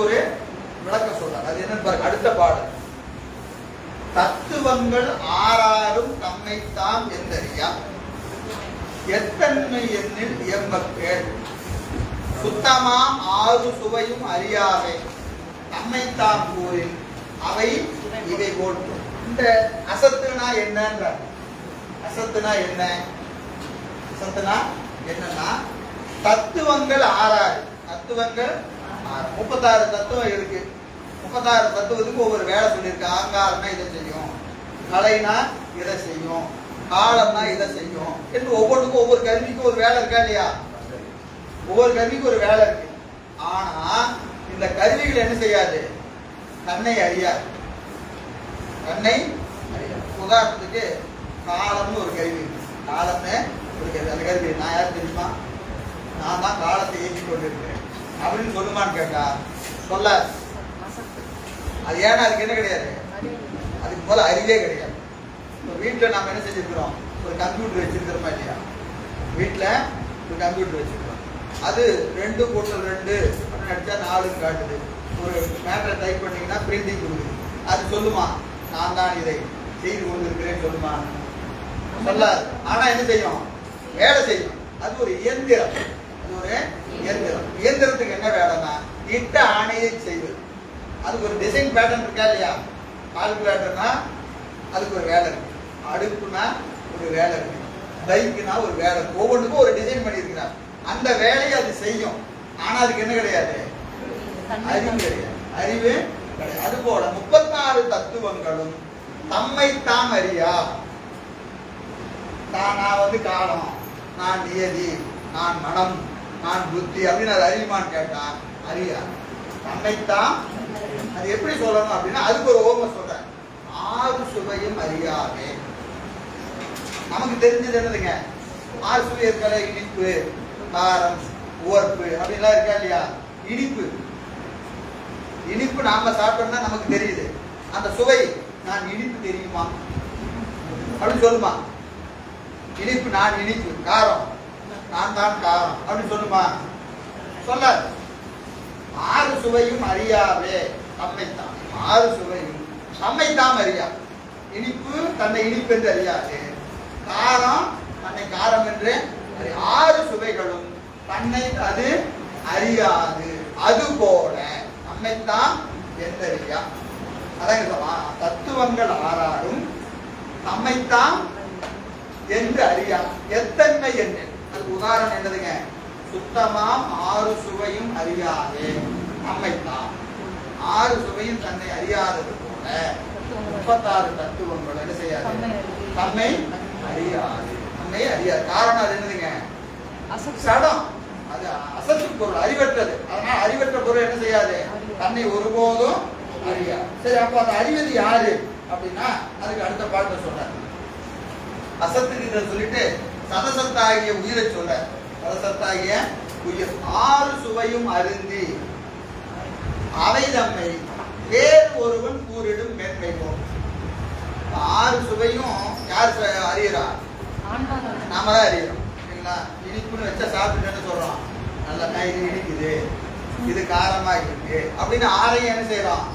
இதுக்கு ஒரு விளக்கம் சொல்றாங்க. அது என்னன்னு பாருங்க. அடுத்த பாடல். தத்துவங்கள் ஆறாரும் தம்மைத்தாம் எந்தறியா? எத்தன்மை எண்ணில் எம்பக்கேள் சுத்தமா ஆறு சுவையும் அறியாவை தம்மைத்தாம் கூறில். அவை இவை போட்டு இந்த அசத்துனா என்னன்ற அசத்துனா என்ன? அசத்துனா என்னன்னா தத்துவங்கள் ஆறாறு. தத்துவங்கள் முப்பத்தாறு தத்துவம் இருக்கு. முப்பத்தாறு தத்துவத்துக்கு ஒவ்வொரு வேலை சொல்லியிருக்கு. ஆங்காரம்னா இதை செய்யும். கலைனா இதை செய்யும். காலம்னா இதை செய்யும். என்று ஒவ்வொன்றுக்கும் ஒவ்வொரு கருவிக்கும் ஒரு வேலை இருக்கா இல்லையா? ஒவ்வொரு கருவிக்கும் ஒரு வேலை இருக்கு. ஆனா இந்த கருவிகள் என்ன செய்யாது? தன்னை அறியாது. தன்னை அறியாது. உதாரணத்துக்கு காலம்னு ஒரு கருவி காலம்னு ஒரு கருவி. அந்த கருவி நான் யார் தெரியுமா? நான் தான் காலத்தை இயக்கி கொண்டிருக்கிறேன். அப்படின்னு சொல்லுமான்னு கேட்டா சொல்ல. அது ஏன்னா அதுக்கு என்ன கிடையாது? அதுக்கு போல அறிவே கிடையாது. இப்போ வீட்டில் நம்ம என்ன செஞ்சிருக்கிறோம்? ஒரு கம்ப்யூட்டர் வச்சிருக்கிறோமா இல்லையா? வீட்டில் ஒரு கம்ப்யூட்டர் வச்சிருக்கிறோம். அது ரெண்டு கூட்டல் ரெண்டு அப்படின்னு அடிச்சா நாலுன்னு காட்டுது. ஒரு மேட்டரை டைப் பண்ணீங்கன்னா பிரிண்டிங் கொடுக்குது. அது சொல்லுமா? நான் தான் இதை செய்து கொண்டிருக்கிறேன்னு சொல்லுமா? சொல்லாது. ஆனா என்ன செய்யும்? வேலை செய்யும். அது ஒரு இயந்திரம். ஒரு இயந்திரம். இயந்திரத்துக்கு என்ன வேலைன்னா இட்ட ஆணையை செய்வது. அதுக்கு ஒரு டிசைன் பேட்டர்ன் இருக்கா இல்லையா? கால்குலேட்டர்னா அதுக்கு ஒரு வேலை இருக்கு. அடுப்புனா ஒரு வேலை இருக்கு. பைக்குனா ஒரு வேலை இருக்கு. ஒவ்வொன்றுக்கும் ஒரு டிசைன் பண்ணியிருக்கிறார். அந்த வேலையை அது செய்யும். ஆனா அதுக்கு என்ன கிடையாது? அறிவு கிடையாது. அறிவு கிடையாது. அது போல முப்பத்தாறு தத்துவங்களும் தம்மை தாம் அறியா. நான் நான் வந்து காலம். நான் நியதி நான் மனம். நான் புத்தி அப்படின்னு அது அறியுமான்னு கேட்டா அறியா தன்னைத்தான் அது எப்படி சொல்லணும் அப்படின்னா அதுக்கு ஒரு ஓம சொல்றேன் ஆறு சுவையும் அறியாமே நமக்கு தெரிஞ்சது என்னதுங்க? ஆறு சுவை இருக்கல இனிப்பு காரம் உவர்ப்பு அப்படின்லாம் இருக்கா இல்லையா? இனிப்பு. இனிப்பு நாம சாப்பிட்டோம்னா நமக்கு தெரியுது. அந்த சுவை நான் இனிப்பு தெரியுமா? அப்படின்னு சொல்லுமா? இனிப்பு நான் இனிப்பு. காரம். நான் தான் காரணம் அப்படின்னு சொல்லுமா? சொல்லாது ஆறு சுவையும் அறியாவே தம்மைத்தான். ஆறு சுவையும் தம்மைத்தாம் அறியா. இனிப்பு தன்னை இனிப்பு என்று அறியாது. காரம் தன்னை காரம் என்று ஆறு சுவைகளும் தன்னை அது அறியாது. அது போல தம்மைத்தான் எந்தறியா அதான் தத்துவங்கள் ஆறாரும் தம்மைத்தான் என்று அறியா. எத்தன்மை என்ன அதுக்கு உதாரணம் என்னதுங்க? சுத்தமாம் ஆறு சுவையும் அறியாதே. தம்மைத்தான் ஆறு சுவையும் தன்னை அறியாதது போல முப்பத்தாறு தத்துவங்கள் என்ன செய்யாது? தம்மை அறியாது. தம்மை அறியாது. காரணம் அது என்னதுங்க? சடம். அது அசத்து பொருள் அறிவற்றது. அதனால அறிவற்ற பொருள் என்ன செய்யாது? தன்னை ஒருபோதும் அறியாது. சரி அப்ப அந்த அறிவது யாரு? அப்படின்னா அதுக்கு அடுத்த பாட்டை சொல்றாரு. அசத்துக்கு சொல்லிட்டு சதசத்தாகிய உயிரை சொல்ற. சதசத்தாகிய உயிர். ஆறு சுவையும் அருந்தி. அவை தம்மை வேறு ஒருவன் கூறிடும் மேன்மை போல். ஆறு சுவையும் யார் அறியறா? நாம தான் அறியறோம். சரிங்களா? இனிப்புன்னு வச்சா சாப்பிட்டு சொல்றோம் நல்லா இது இனிக்குது. இது காரமா இருக்கு. அப்படின்னு ஆரையும் என்ன செய்யறோம்